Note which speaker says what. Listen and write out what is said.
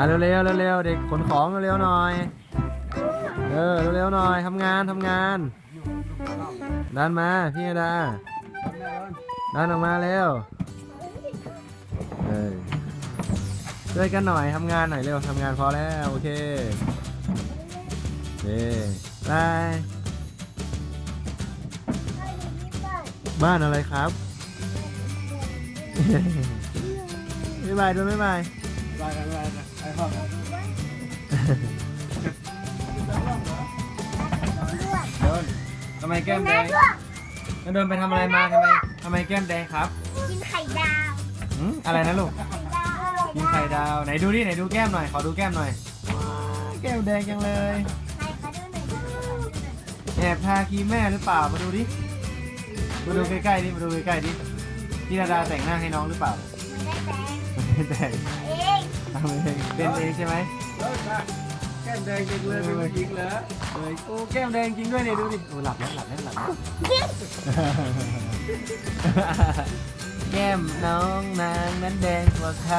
Speaker 1: อะเร็วๆเร็วๆเด็กขนของเร็วๆหน่อย เออเร็วๆหน่อยทำงานทำงาน ดันมาพี่ดาดันออกมาเร็วเออช่วยกันหน่อยทำงานหน่อยเร็วทำงานพอแล้วโอเคโอเคบายบ้านอะไรครับบ๊ายบายด้วยบ๊ายบาย
Speaker 2: ไปกันไปกันไปพ่อ
Speaker 1: เดินทำไมแก้มแดงแล้วเดินไปทำอะไรมาทำไมทำไมแก้มแดงครับ
Speaker 3: กินไข่ดาว
Speaker 1: หืมอะไรนะลูก กินไข่ดาว ไหนดูดิไหนดูแก้มหน่อย ขอดูแก้มหน่อย แก้มแดงจังเลย
Speaker 3: ใครเขาดูหน่อยดูหน่อยดูหน่อย
Speaker 1: แอบทาครีมแม่หรือเปล่า มาดูดิ มาดูใกล้ๆดิ มาดูใกล้ๆดิพี่ดาดาแต่งหน้าให้น้องหรือเปล่า
Speaker 3: ไม่ได้แต่
Speaker 1: ไม่แต่ง
Speaker 3: เอง
Speaker 1: ทำเองเป็นเองใช่ไหม
Speaker 2: เลิกนะแก้มแดงจริงเลยเป็นผู้หญิงเหรอ
Speaker 1: เอ้ยโอ้แก้มแดงจริงด้วยเนี่ยดูดิโอ้หลับแล้วหลับแล้วหลับแล้วแก้มน้องนางนั้นแดงกว่าใคร